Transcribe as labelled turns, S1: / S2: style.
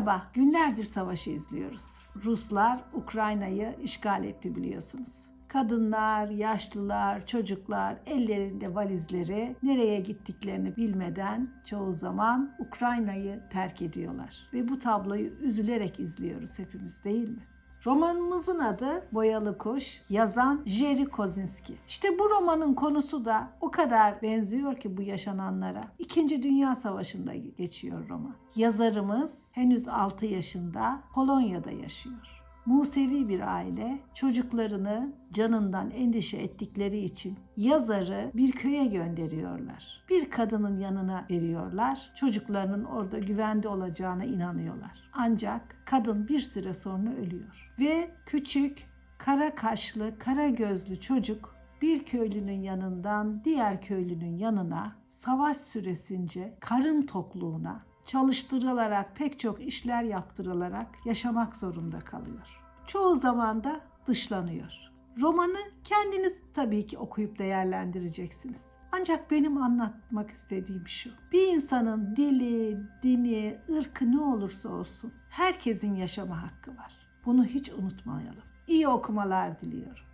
S1: Merhaba, günlerdir savaşı izliyoruz. Ruslar Ukrayna'yı işgal etti biliyorsunuz. Kadınlar, yaşlılar, çocuklar ellerinde valizleri nereye gittiklerini bilmeden çoğu zaman Ukrayna'yı terk ediyorlar. Ve bu tabloyu üzülerek izliyoruz hepimiz değil mi? Romanımızın adı Boyalı Kuş, yazan Jerry Kozinski. İşte bu romanın konusu da o kadar benziyor ki bu yaşananlara. İkinci Dünya Savaşı'nda geçiyor roman. Yazarımız henüz 6 yaşında Polonya'da yaşıyor. Musevi bir aile çocuklarını canından endişe ettikleri için yazarı bir köye gönderiyorlar. Bir kadının yanına veriyorlar. Çocuklarının orada güvende olacağına inanıyorlar. Ancak kadın bir süre sonra ölüyor. Ve küçük, kara kaşlı, kara gözlü çocuk bir köylünün yanından diğer köylünün yanına savaş süresince karın tokluğuna çalıştırılarak pek çok işler yaptırılarak yaşamak zorunda kalıyor. Çoğu zaman da dışlanıyor. Romanı kendiniz tabii ki okuyup değerlendireceksiniz. Ancak benim anlatmak istediğim şu. Bir insanın dili, dini, ırkı ne olursa olsun herkesin yaşama hakkı var. Bunu hiç unutmayalım. İyi okumalar diliyorum.